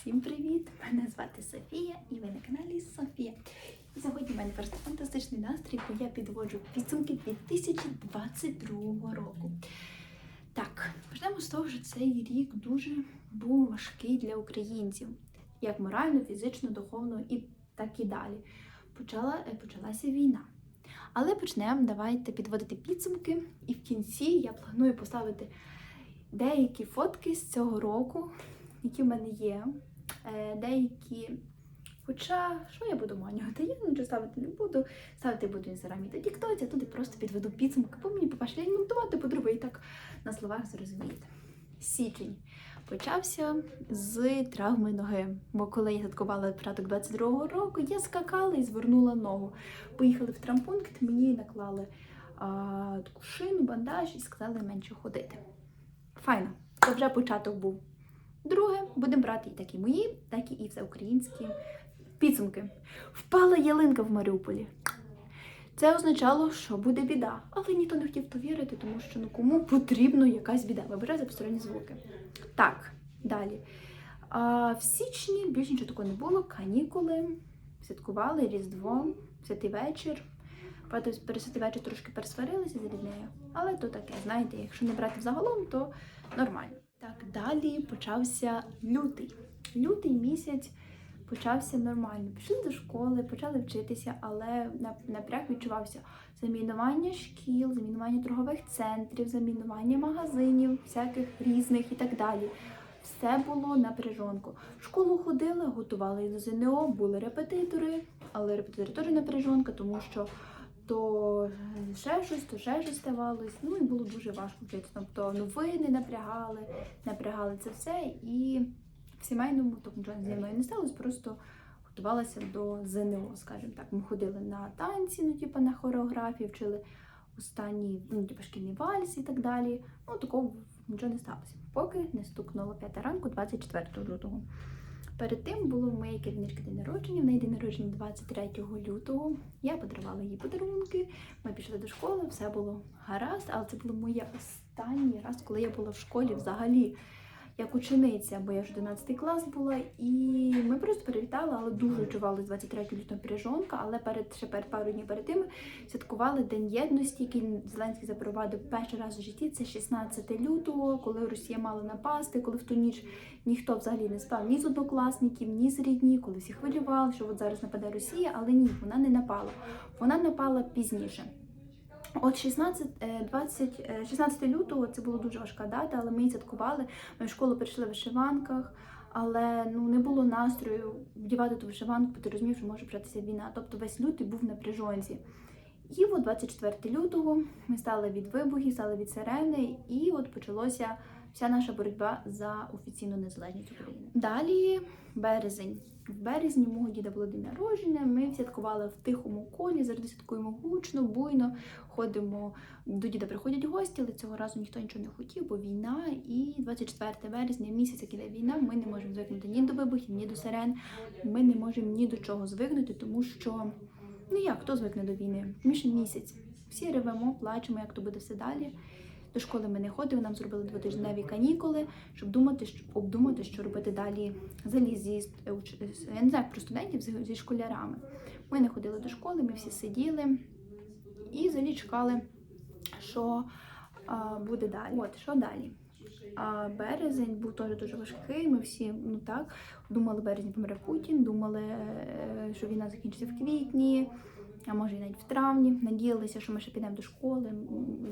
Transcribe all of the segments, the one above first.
Всім привіт! Мене звати Софія і ви на каналі Софія. І сьогодні в мене просто фантастичний настрій, бо я підводжу підсумки 2022 року. Так, почнемо з того, що цей рік дуже був важкий для українців, як морально, фізично, духовно і так і далі. Почала, е, почалася війна. Але почнемо, давайте підводити підсумки, і в кінці я планую поставити деякі фотки з цього року, які в мене є. Е, Деякі. Хоча, що я буду манювати? Я нічого ставити не буду. Ставити буду інстаграмі та тіктоці, а туди просто підведу підсумки, бо мені, по-перше, монтувати, по-друге, і так на словах зрозумієте. Січень почався з травми ноги. Бо коли я святкувала початок 22-го року, я скакала і звернула ногу. Поїхали в травмпункт, мені наклали а, таку шину, бандаж і сказали менше ходити. Файно, це вже початок був. Друге, будемо брати і такі мої, так і всеукраїнські підсумки. Впала ялинка в Маріуполі. Це означало, що буде біда. Але ніхто не хотів то вірити, тому що ну кому потрібно якась біда. Вибирай за посторонні звуки. Так, далі. А, в січні більше нічого такого не було. Канікули, святкували Різдво, святий вечір. Правда, святий вечір трошки пересварилися з ріднею, але то таке, знаєте, якщо не брати взагалом, то нормально. Так, далі почався лютий. Лютий місяць почався нормально. Пішли до школи, почали вчитися, але напряг відчувався замінування шкіл, замінування торгових центрів, замінування магазинів, всяких різних і так далі. Все було напряжонку. В школу ходили, готували до ЗНО, були репетитори, але репетитори теж напряжонка, тому що то ще щось, то ще щось ставалось. Ну і було дуже важко вчитися. Тобто новини напрягали, напрягали це все. І в сімейному тобто нічого зі мною не сталося, просто готувалася до ЗНО, скажімо так. Ми ходили на танці, ну типу на хореографії, вчили останній ну, типу, шкільний вальс і так далі. Ну такого нічого не сталося. Поки не стукнуло 5 ранку, 24 лютого. Перед тим було в моєї керівнички день народження, в неї день народження 23 лютого. Я подарувала їй подарунки. Ми пішли до школи, все було гаразд, але це було моє останній раз, коли я була в школі взагалі як учениця, бо я ж 11 клас була, і ми просто привітали, але дуже відчували 23 лютого піріжонка. Але перед ще перед пару днів перед тим святкували День єдності, який Зеленський запровадив перший раз в житті. Це 16 лютого, коли Росія мала напасти, коли в ту ніч ніхто взагалі не спав ні з однокласників, ні з рідні, коли всі хвилювали, що от зараз нападе Росія, але ні, вона не напала. Вона напала пізніше. От 16 20, 16 лютого це була дуже важка дата, але ми її святкували. Ми в школу прийшли в вишиванках, але ну не було настрою вдівати ту вишиванку, бо ти розумів, що може початися війна. Тобто весь лютий був на прижонці. І от 24 лютого ми стали від вибухів, стали від сирени, і от почалося вся наша боротьба за офіційну незалежність України. Далі березень. В березні мого діда було день народження. Ми святкували в тихому колі, завжди святкуємо гучно, буйно. Ходимо до діда приходять гості, але цього разу ніхто нічого не хотів, бо війна. І 24 березня, місяць, як іде війна, ми не можемо звикнути ні до вибухів, ні до сирен. Ми не можемо ні до чого звикнути, тому що ну як хто звикне до війни? Більше місяць. Всі ревемо, плачемо, як то буде все далі. До школи ми не ходили, нам зробили двотижневі канікули, щоб думати, щоб обдумати, що робити далі взагалі зі я не знаю про студентів зі школярами. Ми не ходили до школи, ми всі сиділи і взагалі чекали, що а, буде далі. От що далі? А березень був теж дуже важкий. Ми всі ну так думали, березень помре Путін, думали, е, що війна закінчиться в квітні а може і навіть в травні. Надіялися, що ми ще підемо до школи,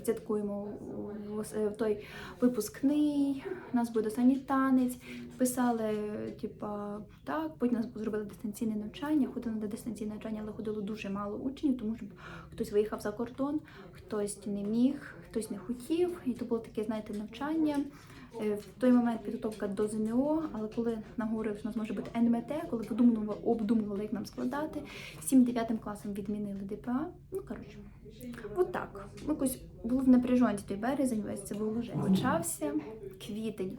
святкуємо в той випускний, у нас буде останній танець. Писали, типа, так, потім нас зробили дистанційне навчання, ходили на дистанційне навчання, але ходило дуже мало учнів, тому що хтось виїхав за кордон, хтось не міг, хтось не хотів. І то було таке, знаєте, навчання. Е, в той момент підготовка до ЗНО, але коли нам говорили, що нас може бути НМТ, коли подумували, обдумували, як нам складати, всім дев'ятим класом відмінили ДПА. Ну коротше, от так. Якось було в напряженці той березень, весь це було вже почався квітень.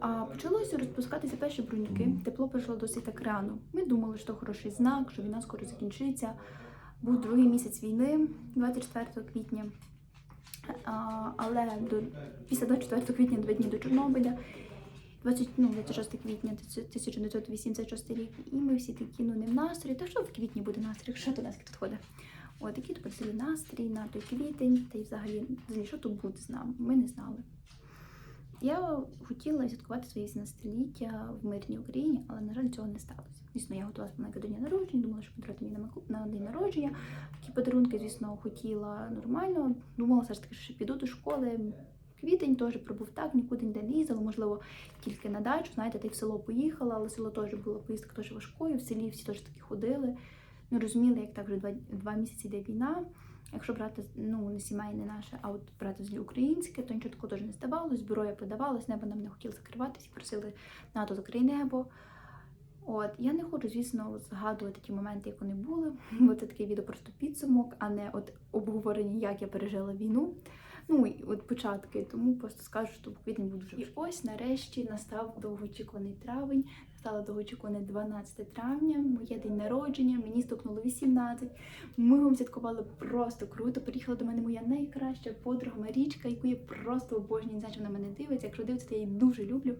А почалося розпускатися перші бруньки. Тепло прийшло досить так рано. Ми думали, що хороший знак, що війна скоро закінчиться. Був другий місяць війни, 24 квітня. Але до, після 24 квітня два дні до Чорнобиля. 20, ну, 26 квітня 1986 рік, і ми всі такі, ну не в настрої. Та що в квітні буде настрій? Що до нас тут ходить? От який тут настрій на той квітень, та й взагалі, що тут буде з нами? Ми не знали. Я хотіла святкувати своє 18-ліття в мирній Україні, але, на жаль, цього не сталося. Звісно, я готувалася маленьке до народження, думала, що подарувати мені на, день народження. Такі подарунки, звісно, хотіла нормально. Думала все ж таки, що піду до школи. Квітень теж пробув так, нікуди не їздила, можливо, тільки на дачу, знаєте, й в село поїхала, але село теж було поїздка теж важкою, в селі всі теж таки ходили. Не розуміли, як так вже два, два місяці йде війна. Якщо брати ну, не сімейне наше, а от брати з українське, то нічого такого теж не здавалось, зброя подавалась, небо нам не хотіло закриватись просили НАТО закрий небо. От я не хочу, звісно, згадувати ті моменти, як вони були, бо це такий відео просто підсумок, а не от обговорення, як я пережила війну. Ну от початки, тому просто скажу, що в квітні буду вже. І ось нарешті настав довгоочікуваний травень, стало довгоочікуване 12 травня, моє день народження, мені стукнуло 18. Ми вам святкували просто круто. Приїхала до мене моя найкраща подруга Марічка, яку я просто обожнюю, не знаю, що вона мене дивиться. Якщо дивиться, то я її дуже люблю.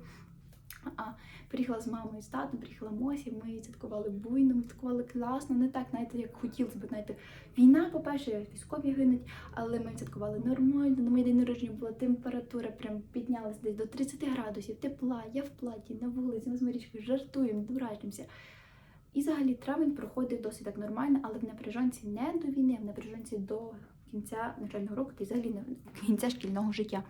А приїхала з мамою з татом, приїхала Мосі, ми святкували буйно, ми святкували класно, не так, знаєте, як хотілося б, знаєте, війна, по-перше, військові гинуть, але ми святкували нормально. На моє день народження була температура, прям піднялась десь до 30 градусів, тепла, я в платі, на вулиці, ми з Марічкою жартуємо, дурачимося. І взагалі травень проходив досить так нормально, але в напряженці не до війни, а в напряженці до кінця навчального року та взагалі не- кінця шкільного життя.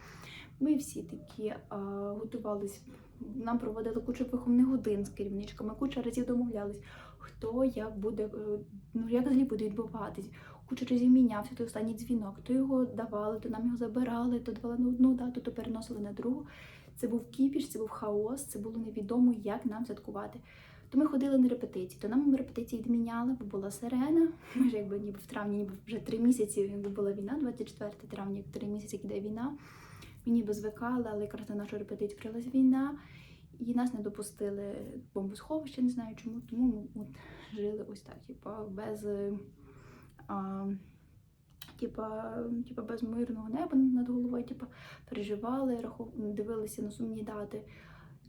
Ми всі такі а, готувались, нам проводили кучу виховних годин з керівничками, куча разів домовлялись, хто як буде, е, ну як взагалі буде відбуватись. Куча разів мінявся той останній дзвінок, то його давали, то нам його забирали, то давали на одну дату, то переносили на другу. Це був кіпіш, це був хаос, це було невідомо, як нам святкувати. То ми ходили на репетиції, то нам репетиції відміняли, бо була сирена. Ми ж якби ніби в травні, ніби вже три місяці, якби була війна, 24 травня, як три місяці як іде війна. Ми ніби звикали, але якраз на нашу репетицію прилась війна, і нас не допустили в бомбосховище, не знаю чому. Тому ми от жили ось так, типа без. е, А, Типа, типа без мирного неба над головою, типа переживали, раху... дивилися на сумні дати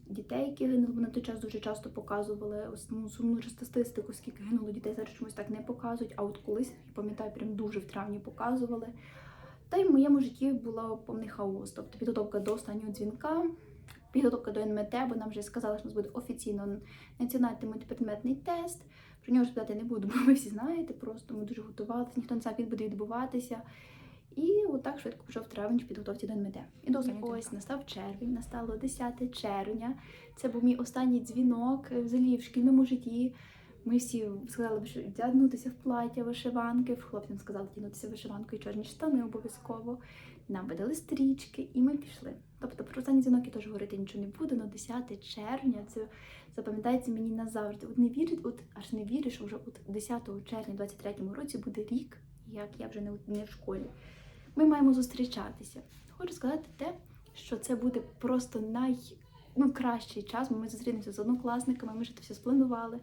дітей, які гинули. На той час дуже часто показували основну сумну статистику, скільки гинуло дітей. Зараз чомусь так не показують. А от колись, я пам'ятаю, прям дуже в травні показували. Та й в моєму житті була повний хаос. Тобто підготовка до останнього дзвінка, підготовка до НМТ, бо нам вже сказали, що у нас буде офіційно національний мультипредметний тест. Про нього ж питати не буду, бо ви всі знаєте, просто ми дуже готувалися, ніхто не знав, як він буде відбуватися. І отак швидко пішов травень в підготовці до НМТ. І до ось настав червень, настало 10 червня. Це був мій останній дзвінок е, взагалі в шкільному житті. Ми всі сказали, що вдягнутися в плаття, вишиванки. Хлопцям сказали вдягнутися в вишиванку і чорні штани обов'язково. Нам видали стрічки, і ми пішли. Тобто про останній дзвінок я теж говорити нічого не буду. але 10 червня це запам'ятається мені назавжди. От не вірить, от аж не віриш, що вже от 10 червня, 23-му році буде рік, як я вже не, не в школі. Ми маємо зустрічатися. Хочу сказати те, що це буде просто най ну, кращий час, ми зустрінемося з однокласниками, ми вже це все спланували.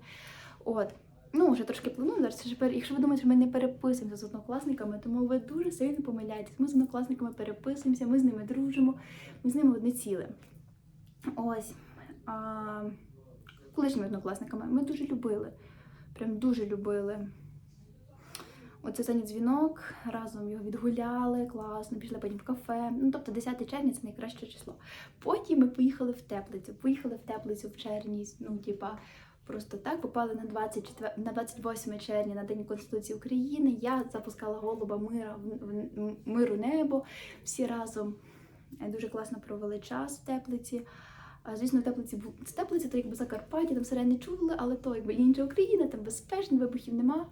От. Ну, вже трошки плануємо зараз. Це Якщо ви думаєте, що ми не переписуємося з однокласниками, тому ви дуже сильно помиляєтесь. Ми з однокласниками переписуємося, ми з ними дружимо, ми з ними одне ціле. Ось. А, колишніми однокласниками ми дуже любили. Прям дуже любили. Оце останній дзвінок, разом його відгуляли, класно, пішли потім в кафе. Ну, тобто 10 червня це найкраще число. Потім ми поїхали в теплицю. Поїхали в теплицю в червні, ну, типа, просто так, попали на 24, на 28 червня, на День Конституції України. Я запускала голуба мира, в, в- миру небо. Всі разом Е, дуже класно провели час в теплиці. Звісно, в теплиці був це теплиця, то якби Закарпаття, там сирени не чули, але то якби інша Україна, там безпечно, вибухів нема.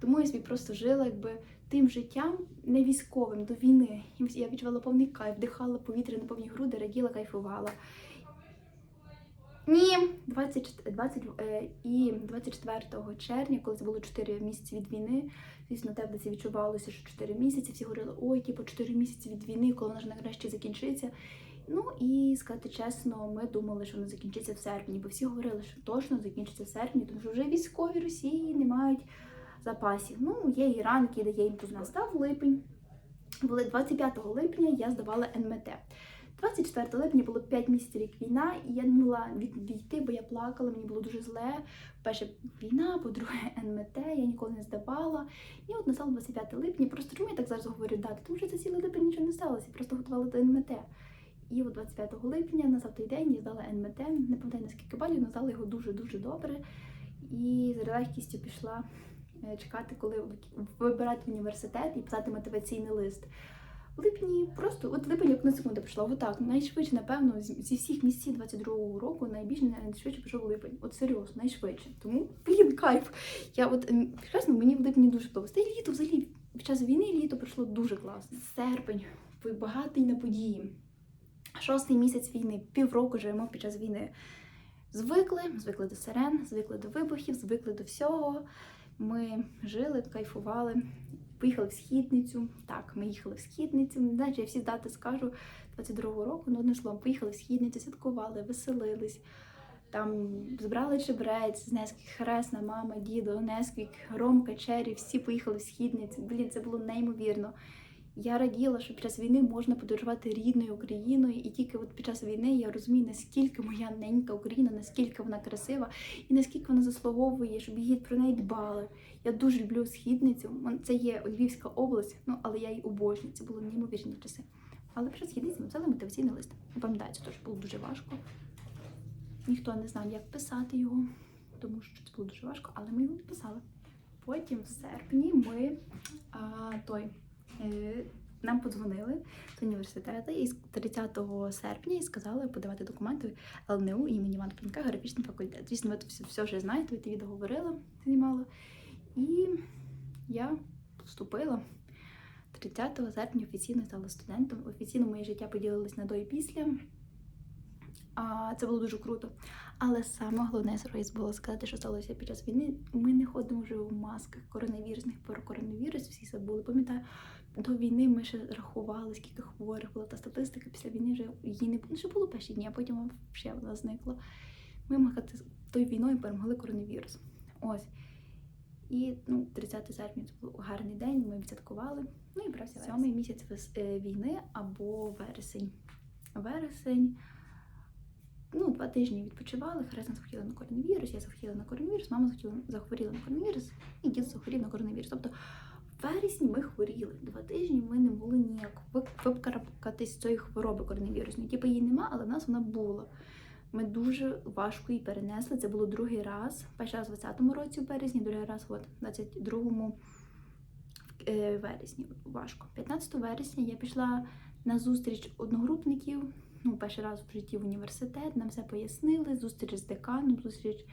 Тому я собі просто жила якби тим життям не військовим до війни. Я відчувала повний кайф, вдихала повітря на повні груди, раділа, кайфувала. Ні, 20, 20, е, і 24 червня, коли це було 4 місяці від війни, звісно, теплиці відчувалося, що 4 місяці. Всі говорили, ой, типу 4 місяці від війни, коли вона ж нарешті закінчиться. Ну і сказати чесно, ми думали, що вона закінчиться в серпні, бо всі говорили, що точно закінчиться в серпні, тому що вже військові Росії не мають запасів. Ну, є Іран, який дає їм тут. Настав липень. Були 25 липня я здавала НМТ. 24 липня було 5 місяців як війна, і я не могла відійти, бо я плакала, мені було дуже зле. Перше війна, по-друге, НМТ, я ніколи не здавала. І от настало 25 липня. Просто чому я так зараз говорю дати? Тому що це цілий липень нічого не сталося, я просто готувала до НМТ. І от 25 липня на той день я здала НМТ, не пам'ятаю наскільки балів, але здала його дуже-дуже добре. І з легкістю пішла е, чекати, коли вибирати університет і писати мотиваційний лист. Липні просто от липень як на секунду пішло. Отак. Найшвидше, напевно, зі всіх місяців 22-го року найбільш найшвидше пішов липень. От серйозно, найшвидше. Тому блін, кайф. Я от чесно, мені в липні дуже подобається. Та й літо взагалі під час війни літо пройшло дуже класно. Серпень багатий на події. Шостий місяць війни, півроку живемо під час війни. Звикли, звикли до сирен, звикли до вибухів, звикли до всього. Ми жили, кайфували. Поїхали в східницю. Так, ми їхали в східницю. Не знаю, чи я всі дати скажу 22-го року, ну одним словом, поїхали в східницю, святкували, веселились. Там збрали чебрець, Несквік, Хресна, мама, дідо, Несквік, Ромка, Чері, всі поїхали в східницю. Блін, це було неймовірно. Я раділа, що під час війни можна подорожувати рідною Україною, і тільки от під час війни я розумію, наскільки моя ненька Україна, наскільки вона красива і наскільки вона заслуговує, щоб її про неї дбали. Я дуже люблю східницю. Це є Львівська область, ну але я її обожнюю. Це було неймовірні часи. Але східниці ми писали мотиваційний лист. Пам'ятаю, це теж було дуже важко. Ніхто не знав, як писати його, тому що це було дуже важко, але ми його написали. Потім в серпні ми а, той. Е, нам подзвонили з університету і з 30 серпня і сказали подавати документи ЛНУ імені Івана Франка, графічний факультет. Звісно, ви все, все вже знаєте, ви відео говорила, знімала. І я вступила 30 серпня офіційно стала студентом. Офіційно моє життя поділилось на до і після. А це було дуже круто. Але саме головне зараз було сказати, що сталося під час війни. Ми не ходимо вже в масках коронавірусних про коронавірус. Всі забули. Пам'ятаю, до війни ми ще рахували, скільки хворих було. Та статистика після війни вже її не було. Ще було перші дні, а потім ще вона зникла. Ми махати тою війною перемогли коронавірус. Ось. І ну, 30 серпня це був гарний день. Ми відсвяткували. Ну і брався сьомий місяць е, війни або вересень. Вересень. Ну, два тижні відпочивали. Хресна захворіла на коронавірус, я захворіла на коронавірус, мама захворіла, на коронавірус, і дід захворів на коронавірус. Тобто в вересні ми хворіли. Два тижні ми не могли ніяк викарабкатись з цієї хвороби коронавірусної. Типу її нема, але в нас вона була. Ми дуже важко її перенесли. Це було другий раз. Перший раз у 20-му році, у березні, другий раз от, в 22-му е, вересні. Важко. 15 вересня я пішла на зустріч одногрупників. Ну, перший раз в житті в університет, нам все пояснили, зустріч з деканом, зустріч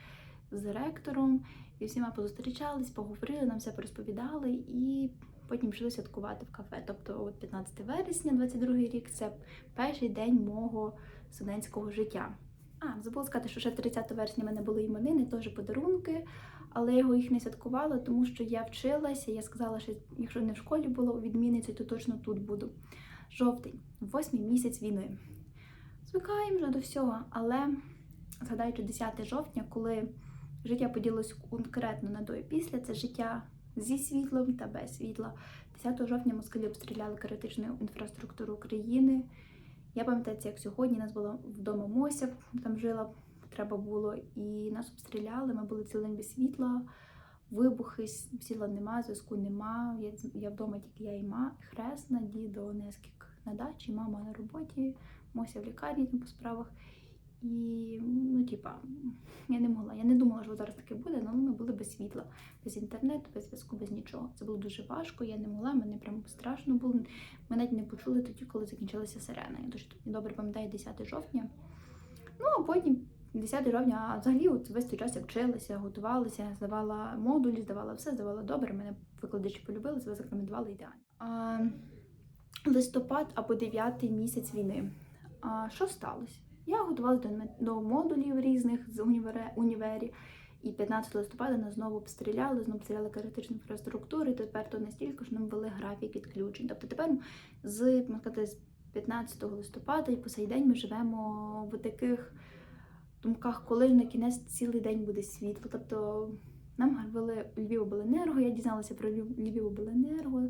з ректором, і всіма позустрічались, поговорили, нам все порозповідали, і потім пішли святкувати в кафе. Тобто, от 15 вересня, 22 рік, це перший день мого студентського життя. А, забула сказати, що ще 30 вересня в мене були іменини, теж подарунки, але я його їх не святкувала, тому що я вчилася. Я сказала, що якщо не в школі було відмінницею, то точно тут буду. Жовтень, восьмий місяць війни. Звикаємо вже до всього, але згадаючи 10 жовтня, коли життя поділилось конкретно на до і після, це життя зі світлом та без світла. 10 жовтня москалі обстріляли критичну інфраструктуру України. Я пам'ятаю, це як сьогодні. Нас було вдома Мося, там жила, треба було, і нас обстріляли. Ми були день без світла, вибухи, світла нема, зв'язку нема. Я, я вдома тільки я і ма, хресна, дідо, Нескік на дачі, мама на роботі, Мося в лікарні там по справах. І ну, типа, я не могла. Я не думала, що зараз таке буде, але ми були без світла, без інтернету, без зв'язку, без нічого. Це було дуже важко. Я не могла, мені прям страшно було. Ми навіть не почули тоді, коли закінчилася сирена. Я дуже добре пам'ятаю 10 жовтня. Ну а потім 10 жовтня, а взагалі от весь цей час я вчилася, готувалася, здавала модулі, здавала все, здавала добре. Мене викладачі полюбили, себе зарекомендували ідеально. А, листопад або 9 місяць війни. А, що сталося? Я готувалася до, до модулів різних з універе, універі. І 15 листопада нас знову обстріляли, знову обстріляли критичну інфраструктуру. І тепер то настільки, що нам ввели графік відключень. Тобто тепер з, сказати, з 15 листопада і по сей день ми живемо в таких думках, коли на кінець цілий день буде світло. Тобто нам ввели Львівобленерго, я дізналася про Львів- Львівобленерго.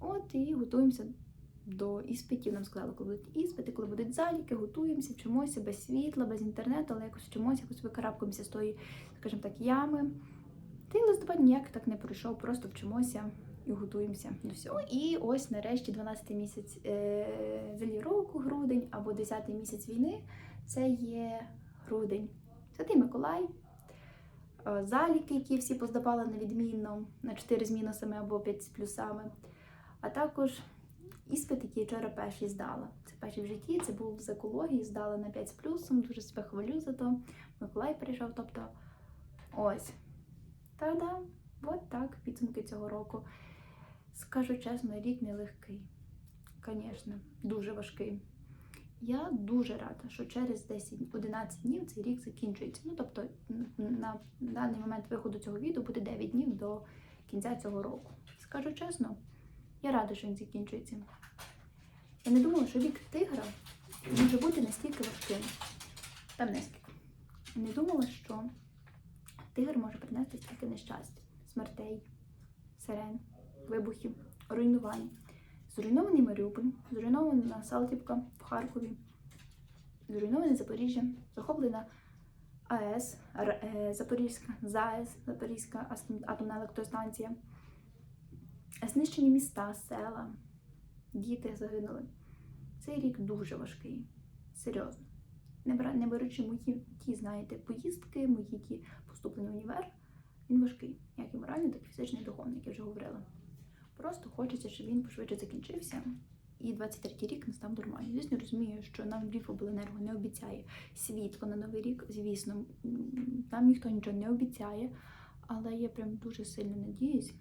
От і готуємося до іспитів. Нам сказали, коли будуть іспити, коли будуть заліки, готуємося, вчимося без світла, без інтернету, але якось вчимося, якось викарабкуємося з тої, скажімо так, ями. Та й листопад ніяк так не пройшов, просто вчимося і готуємося до всього. І ось нарешті 12-й місяць е, року, грудень або 10-й місяць війни. Це є грудень. Святий Миколай. е, Заліки, які всі поздавали на відмінно на 4 з мінусами або 5 з плюсами. А також іспит, який вчора перший здала. Це перший в житті, це був з екології, здала на 5 з плюсом, дуже себе хвалю за то. Миколай прийшов, тобто ось. Та-да, от так, підсумки цього року. Скажу чесно, рік нелегкий. Звісно, дуже важкий. Я дуже рада, що через 10, 11 днів цей рік закінчується. Ну, тобто, на даний момент виходу цього відео буде 9 днів до кінця цього року. Скажу чесно, я рада, що він закінчується. Я не думала, що рік тигра може бути настільки важким. Там нескільки. Не думала, що тигр може принести стільки нещастя, смертей, сирен, вибухів, руйнувань. Зруйнований Маріуполь, зруйнована Салтівка в Харкові, зруйноване Запоріжжя, захоплена АЕС, е, Запорізька, ЗАЕС, Запорізька атомна електростанція, знищені міста, села, діти загинули. Цей рік дуже важкий, серйозно. Не, не беручи мої ті, знаєте, поїздки, мої ті поступлення в універ, він важкий, як і морально, так і фізично, і духовно, як я вже говорила. Просто хочеться, щоб він пошвидше закінчився. І 23-й рік настав нормально. Звісно, розумію, що нам Львівобленерго не обіцяє світло на новий рік. Звісно, нам ніхто нічого не обіцяє, але я прям дуже сильно надіюсь,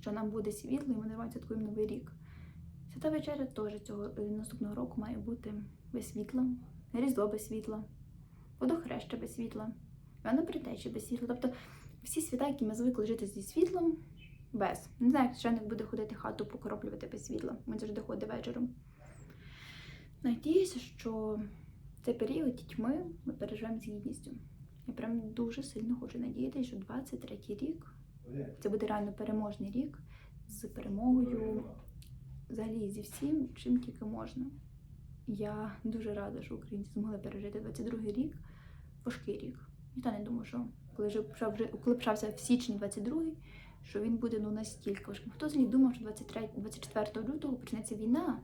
що нам буде світло, і ми нормально святкуємо новий рік. Свята вечеря теж цього е, наступного року має бути без світла, Різдво без світла, водохреща без світла, Івана Притечі без світла. Тобто всі свята, які ми звикли жити зі світлом, без. Не знаю, як священник буде ходити хату покроплювати без світла. Він завжди ходить вечором. Надіюся, що цей період тьми ми переживемо з гідністю. Я прям дуже сильно хочу надіятися, що 23-й рік це буде реально переможний рік з перемогою, взагалі зі всім, чим тільки можна. Я дуже рада, що українці змогли пережити 22-й рік, важкий рік. Ніхто не думав, що коли вже коли почався в січні 22-й, що він буде ну настільки важким. Хто взагалі думав, що 23, 24 лютого почнеться війна?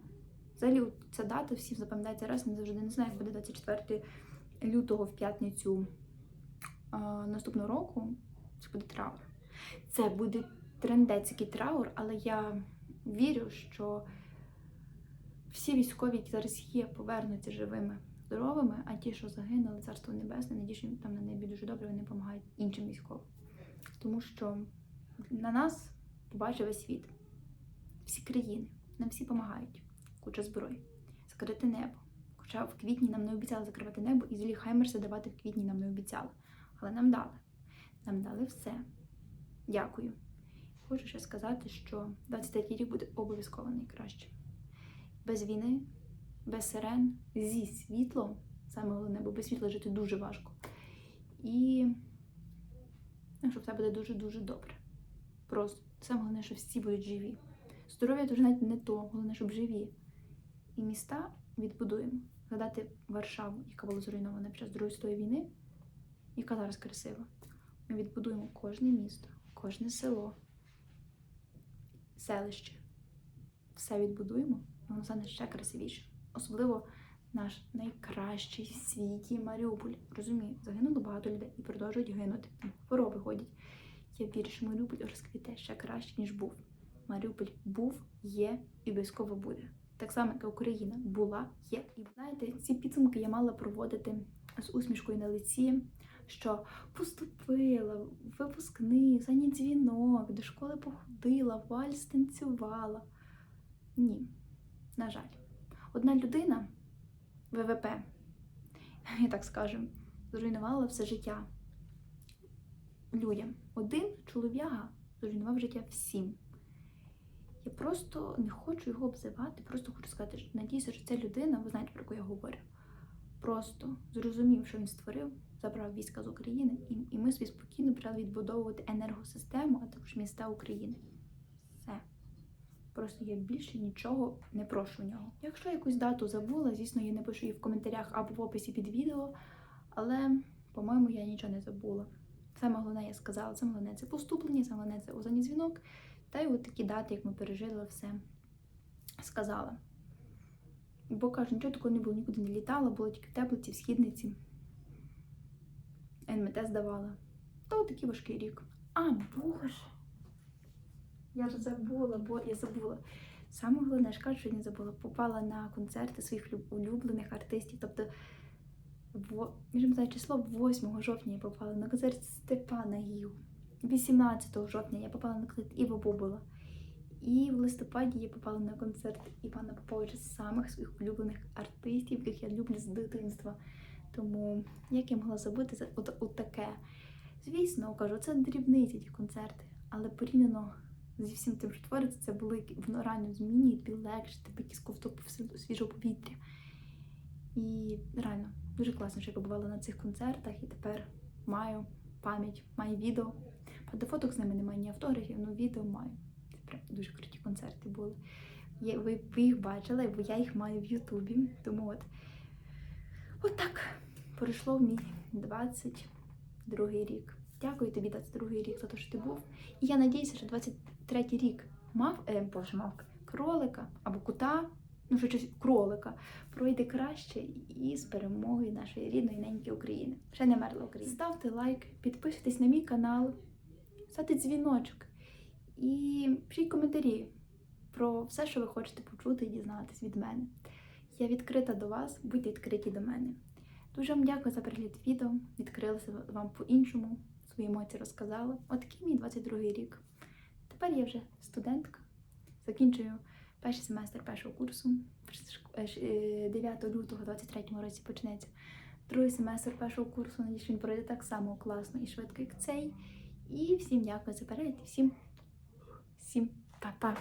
Взагалі, ця дата всім запам'ятається раз, не завжди не знаю, як буде 24 лютого в п'ятницю наступного року. Це буде траур. Це буде трендецький траур, але я вірю, що всі військові, які зараз є, повернуться живими, здоровими, а ті, що загинули, царство небесне, надію, там на небі дуже добре, вони допомагають іншим військовим. Тому що на нас побачив весь світ, всі країни, нам всі допомагають. Куча зброї, закрити небо. Хоча в квітні нам не обіцяли закривати небо, і злі Хаймерси давати в квітні нам не обіцяли. Але нам дали. Нам дали все. Дякую. Хочу ще сказати, що 23 рік буде обов'язково найкраще. Без війни, без сирен, зі світлом, саме головне, бо без світла жити дуже важко. І ну, що все буде дуже-дуже добре. Просто саме головне, що всі будуть живі. Здоров'я дуже навіть не то, головне, щоб живі. І міста відбудуємо. Згадати Варшаву, яка була зруйнована під час Другої світової війни, яка зараз красива. Ми відбудуємо кожне місто, кожне село, селище. Все відбудуємо, і воно стане ще красивіше. Особливо наш найкращий в світі Маріуполь. Розумію, загинуло багато людей і продовжують гинути. Там хвороби ходять. Я вірю, що Маріуполь розквіте ще краще, ніж був. Маріуполь був, є і обов'язково буде. Так само, як Україна була, є. І знаєте, ці підсумки я мала проводити з усмішкою на лиці, що поступила, випускний, останній дзвінок, до школи походила, вальс танцювала. Ні, на жаль. Одна людина, ВВП, я так скажу, зруйнувала все життя людям. Один чолов'яга зруйнував життя всім. Я просто не хочу його обзивати, просто хочу сказати, що надіюся, що ця людина, ви знаєте, про яку я говорю, просто зрозумів, що він створив, забрав війська з України, і, і ми собі спокійно почали відбудовувати енергосистему, а також міста України. Все. Просто я більше нічого не прошу у нього. Якщо якусь дату забула, звісно, я напишу її в коментарях або в описі під відео, але, по-моєму, я нічого не забула. Саме головне, я сказала, саме головне це поступлення, саме головне це останній дзвінок. Та й от такі дати, як ми пережили, все сказала. Бо кажу, нічого такого не було, нікуди не літала, було тільки в теплиці, в східниці. НМТ здавала. Та такий важкий рік. А, боже! Я ж забула, бо я забула. Саме головне, я ж кажу, що я не забула. Попала на концерти своїх улюблених артистів. Тобто, в, знаю, число 8 жовтня я попала на концерт Степана Гіу. 18 жовтня я попала на концерт Іва Бобула. І в листопаді я попала на концерт Івана Поповича самих своїх улюблених артистів, яких я люблю з дитинства. Тому як я могла забути за от, от таке? Звісно, кажу, це дрібниці ті концерти, але порівняно зі всім тим, що твориться, це були воно реально змінює, тобі легше, тебе якийсь ковток свіжого- повітря. І реально дуже класно, що я побувала на цих концертах і тепер маю пам'ять, маю відео. Правда, фоток з ними немає, ні автографів, але відео маю. Це прям дуже круті концерти були. Є- Ви, ви їх бачили, бо я їх маю в Ютубі. Тому от. От так пройшло мій 22 рік. Дякую тобі, 22 рік, за те, що ти був. І я надіюся, що 23 рік мав, е, боже, мав кролика або кута, ну що щось кролика, пройде краще і з перемогою нашої рідної неньки України. Ще не мерла Україна. Ставте лайк, підписуйтесь на мій канал, ставте дзвіночок і пишіть коментарі про все, що ви хочете почути і дізнатись від мене. Я відкрита до вас, будьте відкриті до мене. Дуже вам дякую за перегляд відео. Відкрилася вам по-іншому, свої емоції розказала. Отакий мій 22 рік. Тепер я вже студентка. Закінчую перший семестр першого курсу. 9 лютого 23 році почнеться другий семестр першого курсу. Надіюсь, він пройде так само класно і швидко, як цей. І всім дякую за перегляд. Всім, всім па-па!